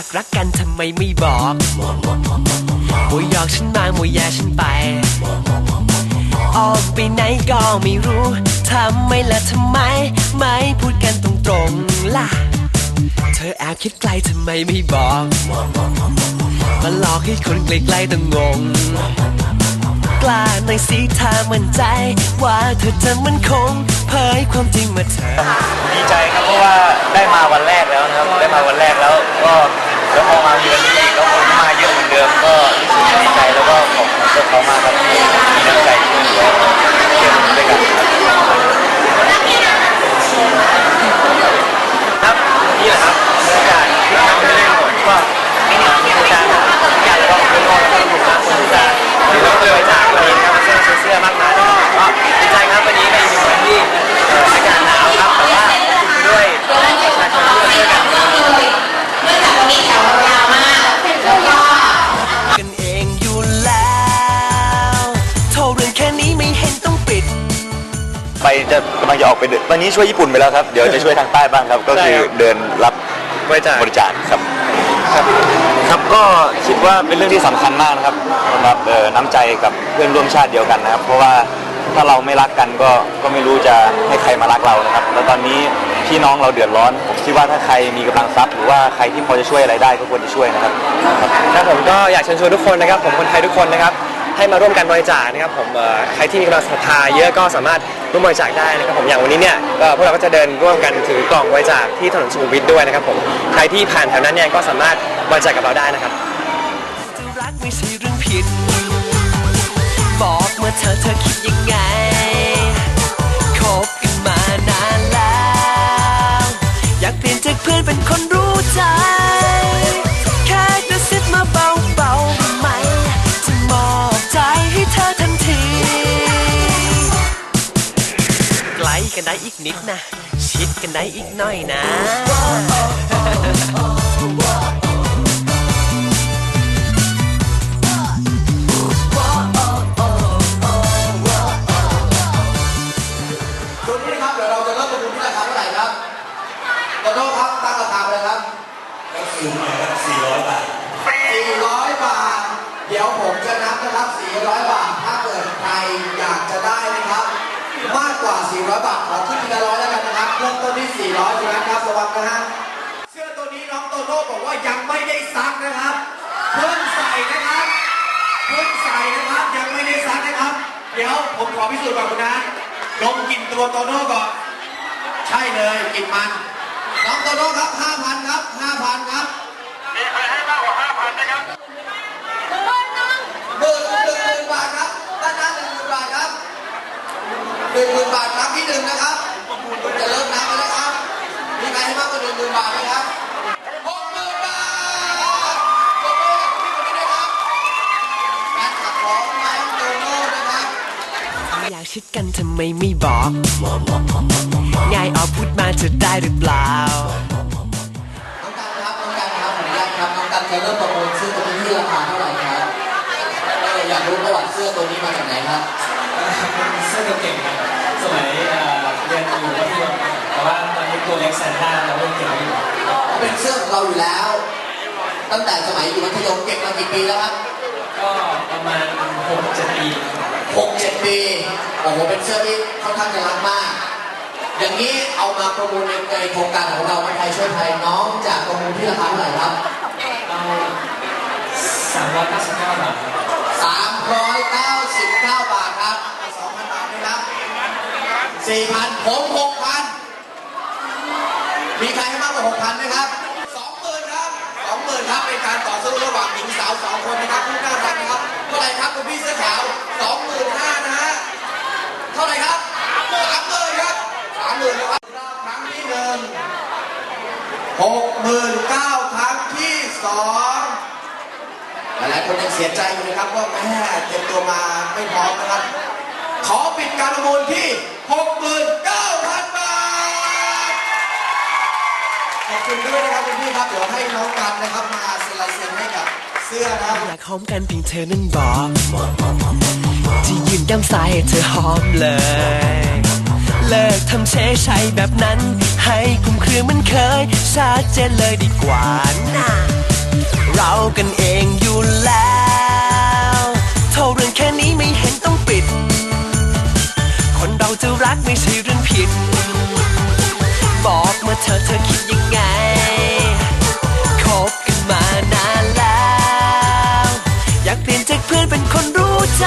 ากรักกันทำไมไม่บอกมัวหยอกฉันมามัวแย่ฉันไป ออกไปไหนก็ไม่รู้ทำไมล่ะทำไม ไม่พูดกันตรงๆล่ะ เธอแอบคิดไกลทำไมไม่บอกมาหลอกให้คนใกลๆต้องงง กล้าหน่อยสิถ้ามั่นใจ ว่าเธอจะมันคงเผยความจริงมาเธอ ดีใจครับเพราะว่าได้มาวันแรกแล้วนะครับ ได้มาวันแรกแล้วก็ เขามากครับ จะกำลังจะออกไปเดินวันนี้ช่วยญี่ปุ่นไปแล้วครับ เดี๋ยวจะช่วยทางใต้บ้างครับ ก็คือเดินรับบริจาคบริจาคครับ ครับครับก็คิดว่าเป็นเรื่องที่สำคัญมากนะครับสำหรับเอ่อน้ำใจกับเพื่อนร่วมชาติเดียวกันนะครับ เพราะว่าถ้าเราไม่รักกันก็ก็ไม่รู้จะให้ใครมารักเรานะครับ แล้วตอนนี้พี่น้องเราเดือดร้อนผมคิดว่าถ้าใครมีกำลังทรัพย์หรือว่าใครที่พอจะช่วยอะไรได้ก็ควรจะช่วยนะครับ ครับผมก็อยากเชิญชวนทุกคนนะครับ ผมคนไทยทุกคนนะครับ ให้มาร่วมกันบริจาคนะครับผมเอ่อใครที่มีกำลังศรัทธาเยอะก็สามารถร่วมบริจาคได้นะครับผมอย่างวันนี้เนี่ยก็พวกเราก็จะเดินร่วมกันถือกล่องบริจาคที่ถนนสุขุมวิทด้วยนะครับผมใครที่ผ่านแถวนั้นเนี่ยก็สามารถบริจาคกับเราได้นะครับ รักไม่ใช่เรื่องผิด บอกมาเธอเธอคิดยังไง กลกันได้อีกนิดนะ ชิดกันได้อีกหน่อยนะชุดนี้นะครับเดี๋ยวเราจะเริ่มประมูลที่ราคาเท่าไหร่ครับขอโทษครับตั้งราคาไปเลยครับ400บาท400 บาท เดี๋ยวผมจะนับนะครับ 400 บาท ถ้าเกิดใครอยากจะได้นะครับ มากกว่า 400 บาทขอขึ้นทีละร้อยแล้วกันนะครับ เริ่มต้นที่ 400ใช่ไหมครับระวังนะฮะ เสื้อตัวนี้น้องโตโน่บอกว่ายังไม่ได้ซักนะครับ เพิ่งใส่นะครับ เพิ่งใส่นะครับ ยังไม่ได้ซักนะครับ เดี๋ยวผมขอพิสูจน์ก่อนคุณนะลองกินตัวโตโน่ก่อน ใช่เลยกินมัน น้องโตโน่ครับ5,000ครับ 5,000 ครับ มีใครให้มากกว่า 5,000นะครับหมื่นหนึ่งหมื่นบาทครับด้านหน้าหนึ่งหมื่นบาทครับหนึ่งหมื่นบาทครับที่หนึ่งนะครับจะเริ่มนับแล้วนะครับ มีใครให้มากกว่าหนึ่งหมื่นบาทไหมครับหกหมื่นบาทปรบมือให้กับพี่คนนี้ด้วยครับแฟนคลับของน้องโตโน่นะครับ อยาก ชิดกันทำไมไม่บอก ง่ายออกพูดมาจะได้หรือเปล่า น้องกันครับน้องกันครับขออนุญาตครับน้องกันจะเริ่มประมูลเสื้อตัวนี้ที่ราคาเท่าไหร่ครับเอออยากรู้ประวัติเสื้อตัวนี้มาจากไหนครับเสื้อเก่งครับสมัยเอ่อเรียนอยู่มัธยมแต่ว่าตอนนี้ตัวเล็กแซนต้าเราเล่นเก่งไม่อยู่เป็นเสื้อของเราอยู่แล้ว ตั้งแต่สมัยอยู่มัธยมเก็บมากี่ปีแล้วครับก็ประมาณหกเจ็ดปีครับ หกเจ็ดปีโอ้โหเป็นเสื้อที่ค่อนข้างจะรักมาก อย่างนี้เอามาประมูลในในโครงการของเราไทยช่วยไทยน้องจะประมูลที่ราคาเท่าไหร่ครับเอาสามร้อยเก้าสิบเก้าบาทครับ399บาทครับ2,000บาทนะครับ4,000ผม6,000มีใครให้มากกว่า6,000ไหมครับ20,000ครับ20,000ครับเป็นการต่อสู้ระหว่างหญิงสาว2คนนะครับผู้น่ารักนะครับเท่าไหร่ครับคุณพี่เสื้อขาว 25,000นะฮะ เท่าไหร่ครับ 30,000 ครับ 30,000นะครับรอบครั้งที่หนึ่ง 69,000ครั้งที่สองหลายๆคนยังเสียใจอยู่นะครับว่าแม่เตรียมตัวมาไม่พร้อมนะครับ ขอปิดการประมูลที่69,000บาท ขอบคุณด้วยนะครับคุณพี่ครับ เดี๋ยวให้น้องกันนะครับมาเซ็นลายเซ็นให้กับเสื้อนะครับอยากหอมกันเพียงเธอนั้นบอกที่ยืนด้านซ้ายให้เธอหอมเลย เลิกทำเชยชัยแบบนั้น ให้คลุมเครือเหมันเคยชัดเจนเลยดีกว่านะเรากันเองอยู่แล้ว เท่าเรื่องแค่นี้ไม่เห็นต้องปิด คนเราจะรักไม่ใช่เรื่องผิด บอกมาเธอเธอคิดยังไงคบกันมานานแล้ว อยากเปลี่ยนจากเพื่อนเป็นคนรู้ใจ